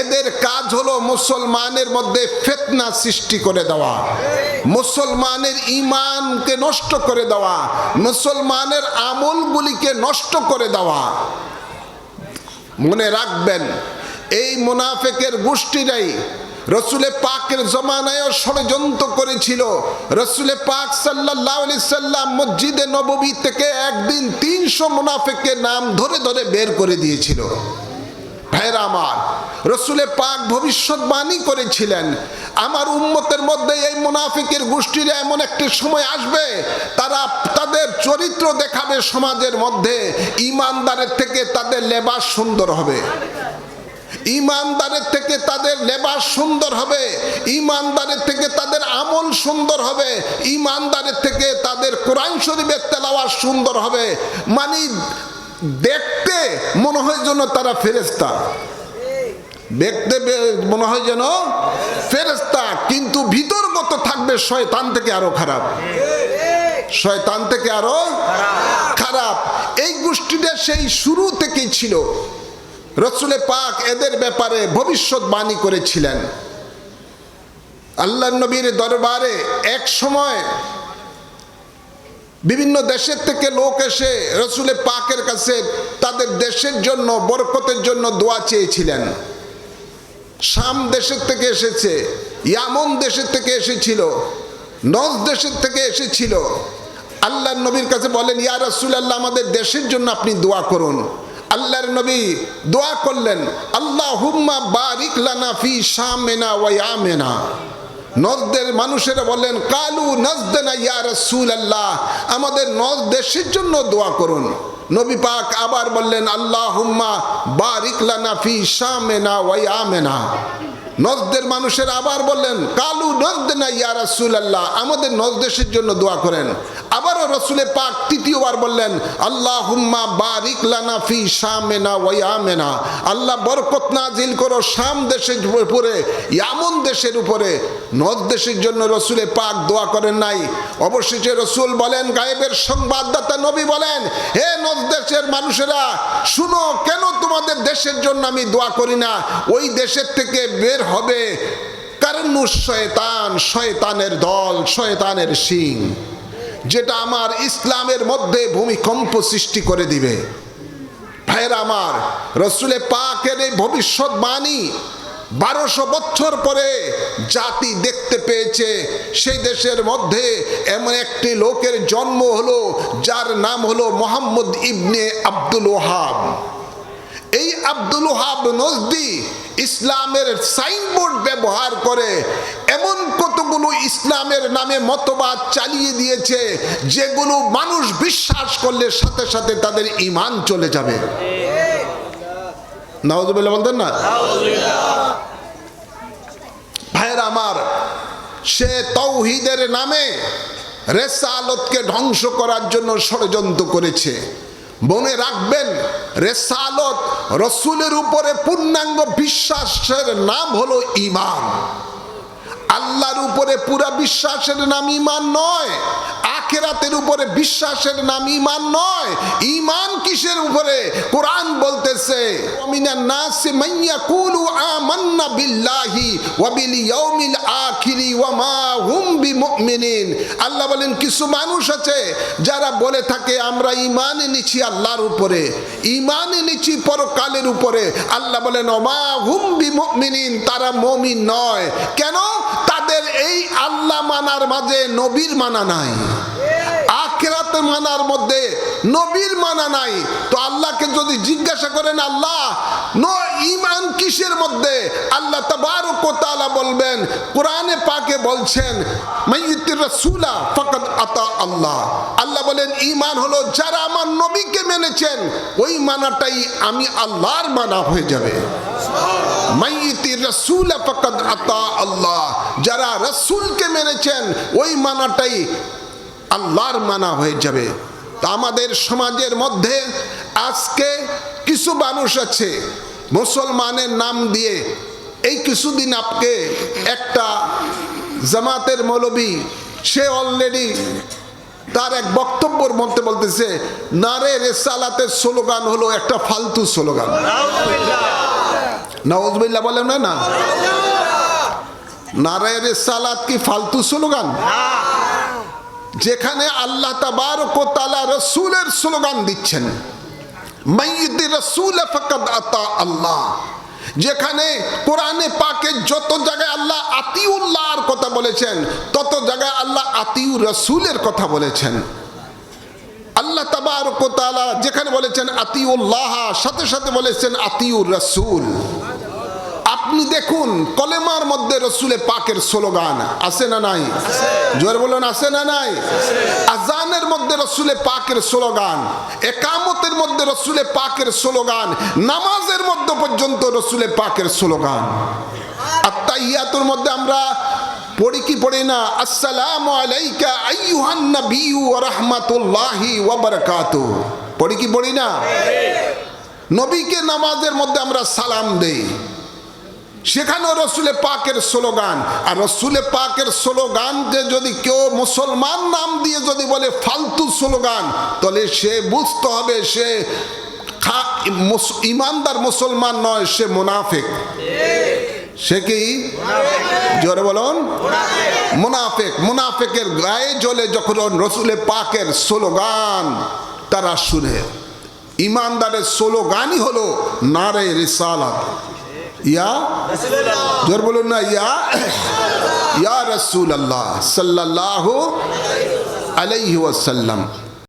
এদের কাজ হলো মুসলমানের মধ্যে ফেতনা সৃষ্টি করে দেওয়া। মুসলমানের ইমানকে নষ্ট করে দেওয়া, মুসলমানের আমলগুলিকে নষ্ট করে দেওয়া। মনে রাখবেন, এই মুনাফেকের গোষ্ঠীরাই রসুলে পাকের জমানায়ও ষড়যন্ত্র করেছিল। রসুলে পাক সাল্লাহ সাল্লাম মসজিদে নববী থেকে একদিন তিনশো মুনাফেকের নাম ধরে ধরে বের করে দিয়েছিল। ভাইরা আমার রসুলে পাক ভবিষ্যৎবাণী করেছিলেন। আমার উম্মতের মধ্যে এই মুনাফিকের গোষ্ঠীর এমন একটি সময় আসবে, তারা তাদের চরিত্র দেখাবে সমাজের মধ্যে, ইমানদারের থেকে তাদের লেবাস সুন্দর হবে। ইমানদারের থেকে তাদের লেবাস সুন্দর হবে, ইমানদারের থেকে তাদের আমল সুন্দর হবে, ইমানদারের থেকে তাদের কোরআন শরীফের তেলাওয়াত সুন্দর হবে। মানে দেখতে মনে হয় যেন তারা ফেরেস্তা দেখতে মনে হয় যেন ফেরেস্তা কিন্তু ভিতর ভিতরগত থাকবে শয়তান থেকে আরও খারাপ। শয়তান থেকে আরও খারাপ। এই গোষ্ঠীটা সেই শুরু থেকেই ছিল। রসুলে পাক এদের ব্যাপারে ভবিষ্যৎবাণী করেছিলেন। আল্লাহ নবীর দরবারে এক সময় বিভিন্ন দেশের থেকে লোক এসে রসুলে পাকের কাছে তাদের দেশের জন্য, বরকতের জন্য দোয়া চেয়েছিলেন। শাম দেশের থেকে এসেছে, ইয়ামন দেশের থেকে এসেছিল, নজ দেশের থেকে এসেছিল। আল্লাহ নবীর কাছে বলেন, ইয়া রসুল আল্লাহ আমাদের দেশের জন্য আপনি দোয়া করুন। আল্লাহর নবী দোয়া করলেন আল্লাহ হুম্মা বারিক লানা ফি শামেনা ওয়া ইয়ামেনা। নজদের মানুষেরা বললেন কালু নজদেনা ইয়া রসুল আল্লাহ আমাদের নজ দেশের জন্য দোয়া করুন। নবী পাক আবার বললেন আল্লাহ হুম্মা বারিক লানা ফি শামেনা ওয়া ইয়ামেনা। নজদের মানুষের আবার বললেন, কালু নজদেনা ইয়া রসুল আল্লাহ আমাদের নজদেশের জন্য দোয়া করেন। রসুলে পাক তৃতীয়বার বললেন আল্লাহ হুম্মা বারিক লানা ফি শামেনা ওয়ামেনা আল্লাহ বরকত নাজিল করো শাম দেশের উপরে, ইয়ামন দেশের উপরে। নদ দেশের জন্য রসুলে পাক দোয়া করেন নাই। অবশেষে রসুল বলেন, গায়েবের সংবাদদাতা নবী বলেন, হে নদ দেশের মানুষেরা, শুনো, কেন তোমাদের দেশের জন্য আমি দোয়া করি না? ওই দেশের থেকে বের হবে কারণ শয়তান, শয়তানের দল, শয়তানের সিং যেটা আমার ইসলামের মধ্যে ভূমিকম্প সৃষ্টি করে দিবে। ভাইয়ের আমার, রসুলে পাকের এই ভবিষ্যৎবাণী বারোশো বছর পরে জাতি দেখতে পেয়েছে। সেই দেশের মধ্যে এমন একটি লোকের জন্ম হলো, যার নাম হলো মোহাম্মদ ইবনে আব্দুল ওহাব এই আব্দুল হাব নজদি ইসলামের সাইনবোর্ড ব্যবহার করে এমন কতগুলো ইসলামের নামে মতবাদ চালিয়ে দিয়েছে, যেগুলো মানুষ বিশ্বাস করলে সাথে সাথে তাদের ইমান চলে যাবে। বলতেন না? ভাইয়ের আমার, সে তৌহিদের নামে রেসালতকে ধ্বংস করার জন্য ষড়যন্ত্র করেছে। মনে রাখবেন, রেসালত রসুলের উপরে পূর্ণাঙ্গ বিশ্বাসের নাম হলো ইমান আল্লাহর উপরে পুরা বিশ্বাসের নাম ইমান নয় আখেরাতের উপরে বিশ্বাসের নাম ইমান নয়। ইমান কিসের উপরে? কোরআন বলতেছে নাসি মাইয়া কুলু আমান্না বিল্লাহি ওয়া বিল ইয়াউমিল আখিরি ওয়া মা হুম বিমুমিনিন। আল্লাহ বলেন, কিছু মানুষ আছে যারা বলে থাকে, আমরা ইমান এনেছি আল্লাহর উপরে ইমান এনেছি পরকালের উপরে। আল্লাহ বলেন ওমা হুম বিমুমিনিন, তারা মমিন নয়। কেন? তাদের এই আল্লাহ মানার মাঝে নবীর মানা নাই। আখেরাতে মানার মধ্যে নবীর মানা নাই। তো আল্লাহকে যদি জিজ্ঞাসা করেন, আল্লাহ, নো ইমান কিসের মধ্যে? আল্লাহ বলবেন, কোরআনে পাকে বলছেন আতা আল্লাহ। আল্লাহ বলেন ইমান হলো যারা আমার নবীকে মেনেছেন, ওই মানাটাই আমি আল্লাহর মানা হয়ে যাবে। যারা রসুলকে মেনেছেন, ওই মানাটাই আল্লাহর মানা হয়ে যাবে। তা আমাদের সমাজের মধ্যে আজকে কিছু মানুষ আছে, মুসলমানের নাম দিয়ে এই কিছুদিন আপকে একটা জামাতের মৌলবী, সে অলরেডি তার এক বক্তব্যের মধ্যে বলতেছে, নারে রেসালাতের স্লোগান হলো একটা ফালতু স্লোগান। নওয়াজবিল্লা বলেন না? না নারায়ের সালাত কি ফালতু স্লোগান? যেখানে আল্লাহ তাবারক ও তাআলা রসুলের স্লোগান দিচ্ছেন। রসুল আতা আল্লাহ। যেখানে কোরআনে পাকে যত জায়গায় আল্লাহ আতিউল্লাহর কথা বলেছেন, তত জায়গায় আল্লাহ আতিউর রসুলের কথা বলেছেন। আল্লাহ তাবারক ও তাআলা যেখানে বলেছেন আতিউল্লাহ, সাথে সাথে বলেছেন আতিউর রসুল। আপনি দেখুন কলেমার মধ্যে রসুলে পাকের স্লোগান আছে না নাই? জোর বলুন আছে না নাই? আজানের মধ্যে রসুলে পাকের স্লোগান একামতের মধ্যে রসুলে পাকের স্লোগান নামাজের মধ্যে পর্যন্ত রসুলে পাকের স্লোগান। আত্মাইয়াতুর মধ্যে আমরা পড়ি কি পড়ি না? আসসালামু আলাইকা আইয়ুহান নাবিয়্যু ওয়া রাহমাতুল্লাহি ওয়া বারাকাতুহু। পড়ি কি পড়ি না? নবীকে নামাজের মধ্যে আমরা সালাম দেই। সেখানেও রসুলে পাকের স্লোগান। আর রসুলে পাকের স্লোগানকে যদি কেউ মুসলমান নাম দিয়ে যদি বলে ফালতু স্লোগান তাহলে সে বুঝতে হবে সে ইমানদার মুসলমান নয় সে মুনাফেক। সে কি? জোরে বলুন। মুনাফেক। মুনাফেকের গায়ে জ্বলে যখন রসুলে পাকের স্লোগান তারা শুনে ইমানদারের স্লোগানই হলো নারে রিসালাত। ইয়া জোর বলুন না ইয়া ইয়া রসুল আল্লাহ সাল্লাল্লাহু আলাইহি ওয়াসাল্লাম